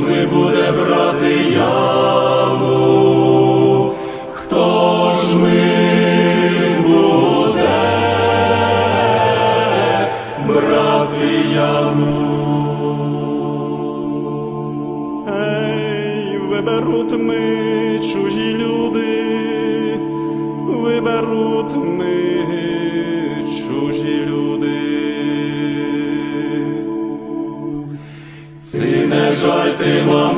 Ми буде брати яму? Хто ж ми буде брати яму? Ей, виберуть ми чужі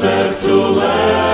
Серцю лежав,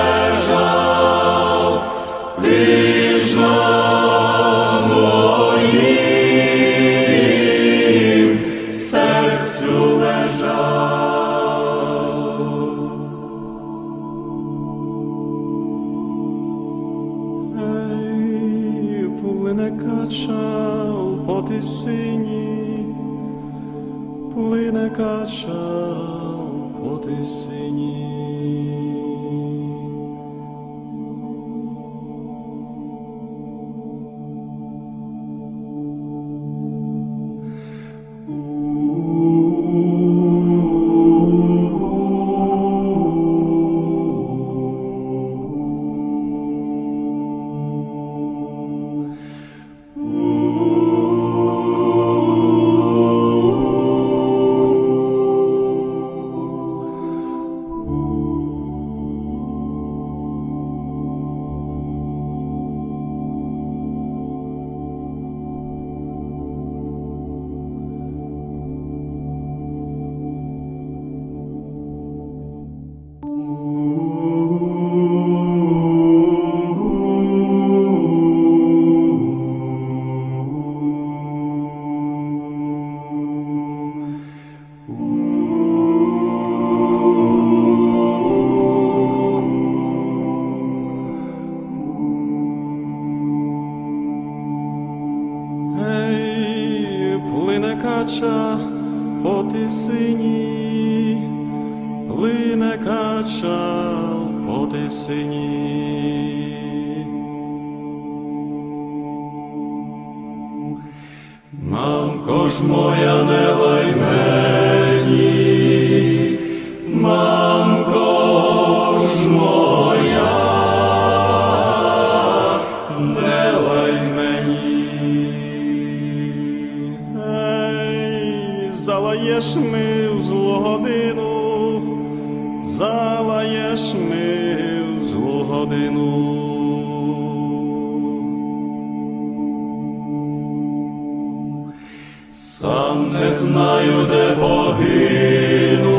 по тисині. Мамко ж моя, не лай мені, мамко ж моя, не лай мені. Ей, залаєш ми в злу годину, залаєш ми в злу годину. Сам не знаю, де погину,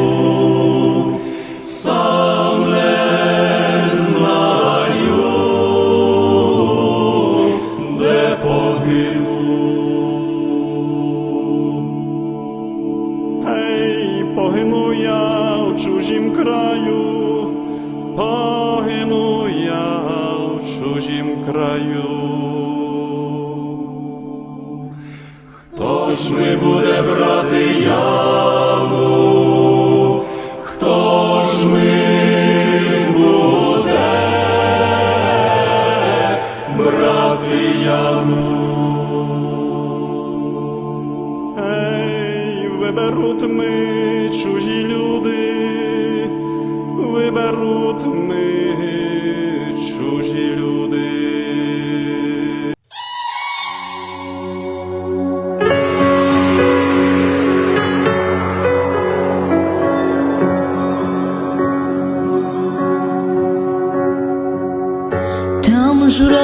swim.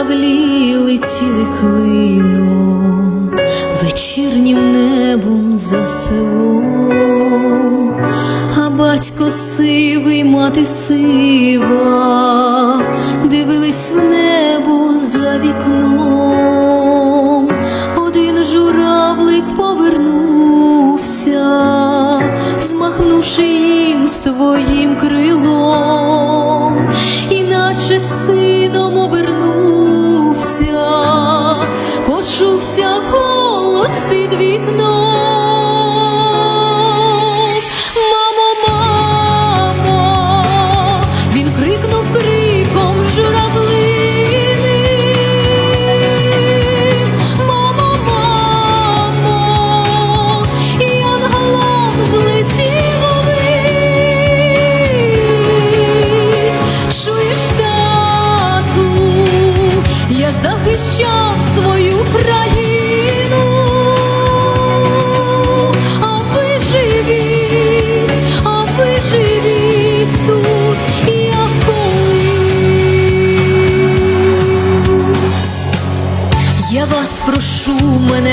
журавлі летіли клином, вечірнім небом за селом, а батько сивий, мати сива, дивились в небо за вікном, один журавлик повернувся, змахнувши їм своїм.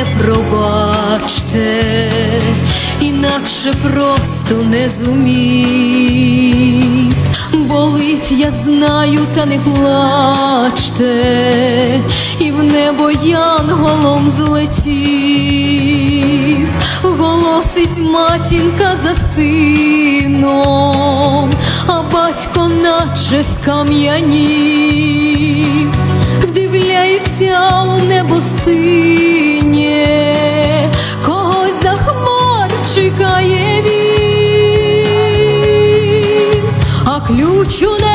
мене пробачте, інакше просто не зумів. Болить, я знаю, та не плачте, і в небо янголом злетів, голосить матінка за сином, а батько наче скам'янів, вдивляється у небо син. Учу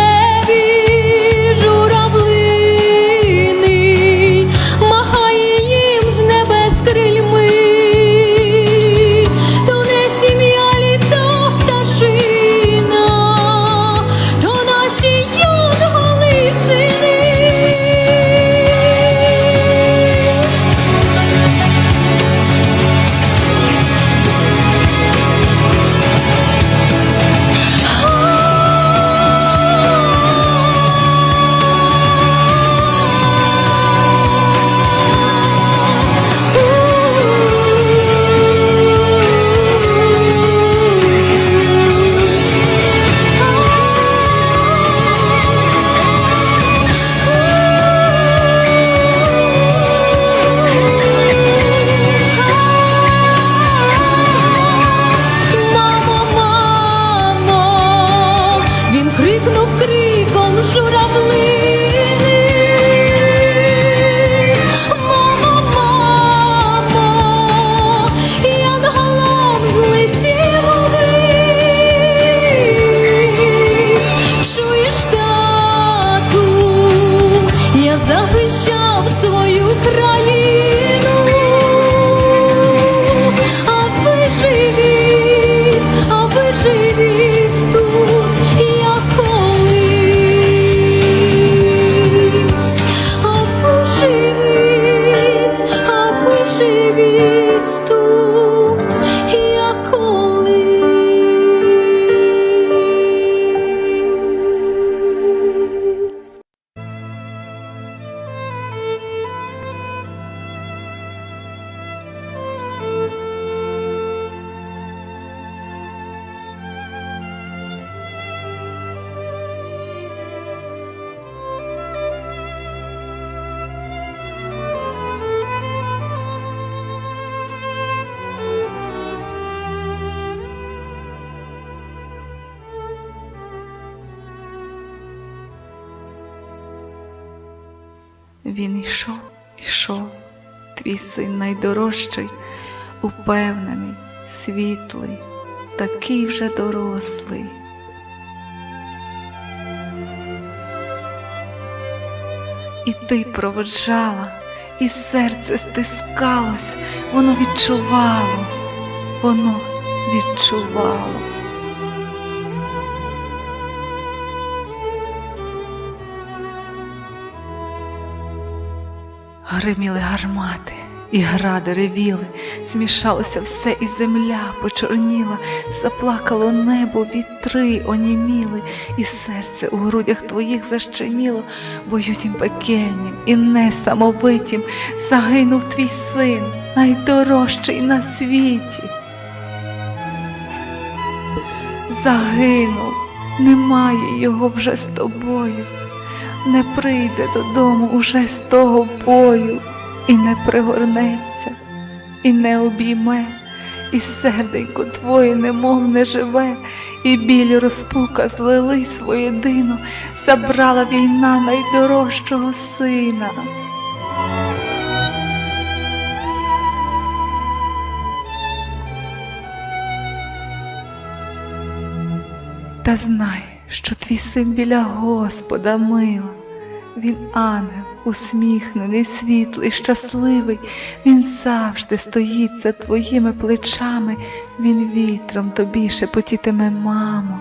Він йшов, йшов, твій син найдорожчий, упевнений, світлий, такий вже дорослий. І ти проводжала, і серце стискалось, воно відчувало, воно відчувало. Гриміли гармати, і гради ревіли, смішалося все, і земля почорніла, заплакало небо, вітри оніміли, і серце у грудях твоїх защеміло, бою тім пекельнім і несамовитім загинув твій син, найдорожчий на світі. Загинув, немає його вже з тобою не прийде додому уже з того бою, і не пригорнеться, і не обійме, і серденько твоє немов не живе, і біль розпука злились воєдино, забрала війна найдорожчого сина. Та знай, що твій син біля Господа мила. Він ангел, усміхнений, світлий, щасливий, він завжди стоїть за твоїми плечами, він вітром тобі шепотітиме, мамо,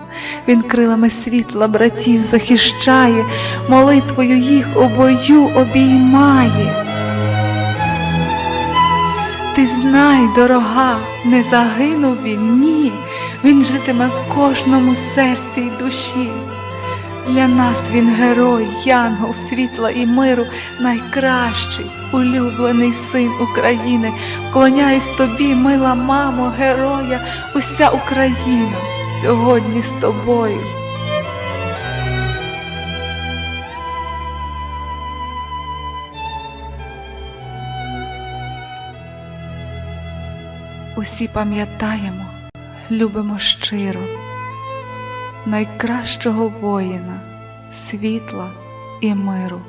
він крилами світла братів захищає, молитвою їх обою обіймає. Ти знай, дорога, не загинув він, ні, він житиме в кожному серці й душі. Для нас він герой, янгол світла і миру, найкращий, улюблений син України. Вклоняюсь тобі, мила мамо, героя, уся Україна сьогодні з тобою. Усі пам'ятаємо, любимо щиро найкращого воїна, світла і миру.